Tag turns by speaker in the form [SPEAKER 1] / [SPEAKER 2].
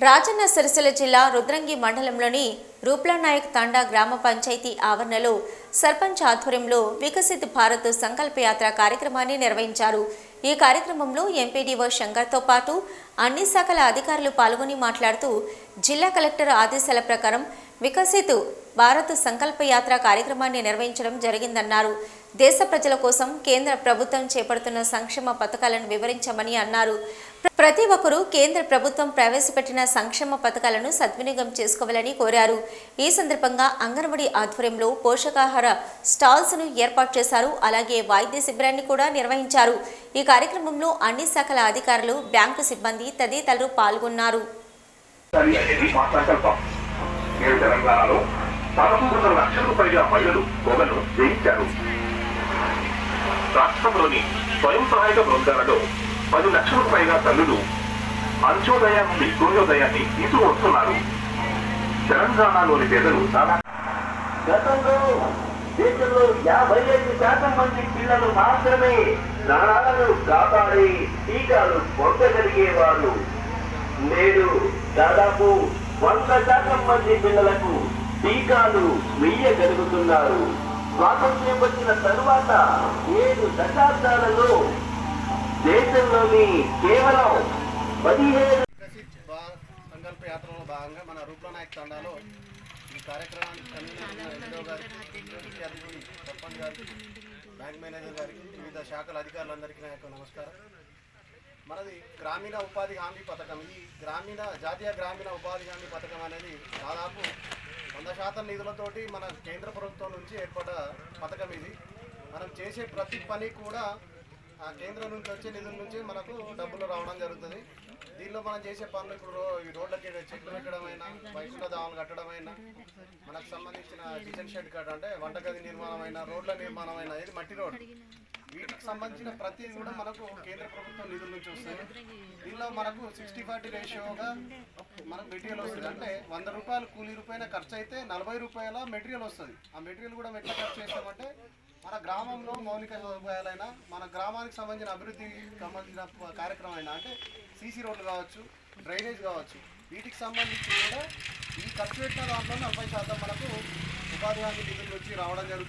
[SPEAKER 1] రాజన్న సిరిసిల్ల జిల్లా రుద్రంగి మండలంలోని రూప్లానాయక్ తండా గ్రామ పంచాయతీ ఆవరణలో సర్పంచ్ ఆధ్వర్యంలో వికసిత్ భారత్ సంకల్పయాత్ర కార్యక్రమాన్ని నిర్వహించారు. ఈ కార్యక్రమంలో ఎంపీడీఓ శంకర్తో పాటు అన్ని శాఖల అధికారులు పాల్గొని మాట్లాడుతూ జిల్లా కలెక్టర్ ఆదేశాల ప్రకారం వికసిత్ భారత్ సంకల్ప యాత్ర కార్యక్రమాన్ని నిర్వహించడం జరిగిందన్నారు. దేశ ప్రజల కోసం కేంద్ర ప్రభుత్వం చేపడుతున్న సంక్షేమ పథకాలను వివరించమని అన్నారు. ప్రతి ఒక్కరూ కేంద్ర ప్రభుత్వం ప్రవేశపెట్టిన సంక్షేమ పథకాలను సద్వినియోగం చేసుకోవాలని కోరారు. ఈ సందర్భంగా అంగన్వాడీ ఆధ్వర్యంలో పోషకాహార స్టాల్స్ను ఏర్పాటు చేశారు. అలాగే వైద్య శిబిరాన్ని కూడా నిర్వహించారు. ఈ కార్యక్రమంలో అన్ని శాఖల అధికారులు బ్యాంకు సిబ్బంది తదితరులు పాల్గొన్నారు.
[SPEAKER 2] నేడు తెలంగాణలో పదమూడు లక్షలకు పైగా మహిళలు పొగను జయించారు. రాష్ట్రంలోని స్వయం సహాయక బృందాలలో పది లక్షలకు పైగా తల్లులు అంత్యోదయ నుండి సూర్యోదయాన్ని తీసుకువస్తున్నారు. తెలంగాణలోని పేదలు
[SPEAKER 3] గతంలో దేశంలో యాభై ఐదు శాతం మంది పిల్లలు మాత్రమే నరాలను కాపాడి టీకాలు పొందగలిగేవారు. నేడు దాదాపు వంద శాతం మంది పిల్లలకు టీకాలు వెయ్యగలుగుతున్నారు స్వాతంత్ర్యం వచ్చిన తరువాత ఏడు దశాబ్దాలలో దేశంలోని కేవలం పదిహేడు
[SPEAKER 4] సంకల్ప యాత్రలో భాగంగా మన రూపనాయక తండాలో ఈ కార్యక్రమానికి సర్పంచ్ గారికి బ్యాంక్ మేనేజర్ గారికి వివిధ శాఖల అధికారులందరికీ నా యొక్క నమస్కారం. మనది గ్రామీణ ఉపాధి హామీ పథకం. ఈ గ్రామీణ జాతీయ గ్రామీణ ఉపాధి హామీ పథకం అనేది దాదాపు వంద శాతం నిధులతోటి మన కేంద్ర ప్రభుత్వం నుంచి ఏర్పడ్డ పథకం ఇది. మనం చేసే ప్రతి పని కూడా ఆ కేంద్రం నుంచి వచ్చే నిధుల నుంచి మనకు డబ్బులు రావడం జరుగుతుంది. దీనిలో మనం చేసే పనులు ఇప్పుడు రో- ఈ రోడ్లకి చెట్లు పెట్టడమైనా వైకుంఠ దావాలు కట్టడమైనా మనకు సంబంధించిన కిచెన్ షెడ్ కట్ అంటే వంటగది నిర్మాణం అయినా రోడ్ల నిర్మాణం అయినా ఇది మట్టి రోడ్. వీటికి సంబంధించిన ప్రతిదీ కూడా మనకు కేంద్ర ప్రభుత్వం నిధుల నుంచి వస్తుంది. దీనిలో మనకు సిక్స్టీ ఫార్టీ రేషియోగా మనకు మెటీరియల్ వస్తుంది. అంటే వంద రూపాయలు కూలీ రూపాయల ఖర్చు అయితే నలభై రూపాయల మెటీరియల్ వస్తుంది. ఆ మెటీరియల్ కూడా ఎట్లా ఖర్చు చేస్తామంటే మన గ్రామంలో మౌలిక సదుపాయాలైనా మన గ్రామానికి సంబంధించిన అభివృద్ధికి సంబంధించిన కార్యక్రమం అయినా అంటే సీసీ రోడ్లు కావచ్చు డ్రైనేజ్ కావచ్చు వీటికి సంబంధించి కూడా ఈ ఖర్చు పెట్టిన దాంట్లో నలభై శాతం మనకు ఉపాధి హామీ నిధులు వచ్చి రావడం జరుగుతుంది.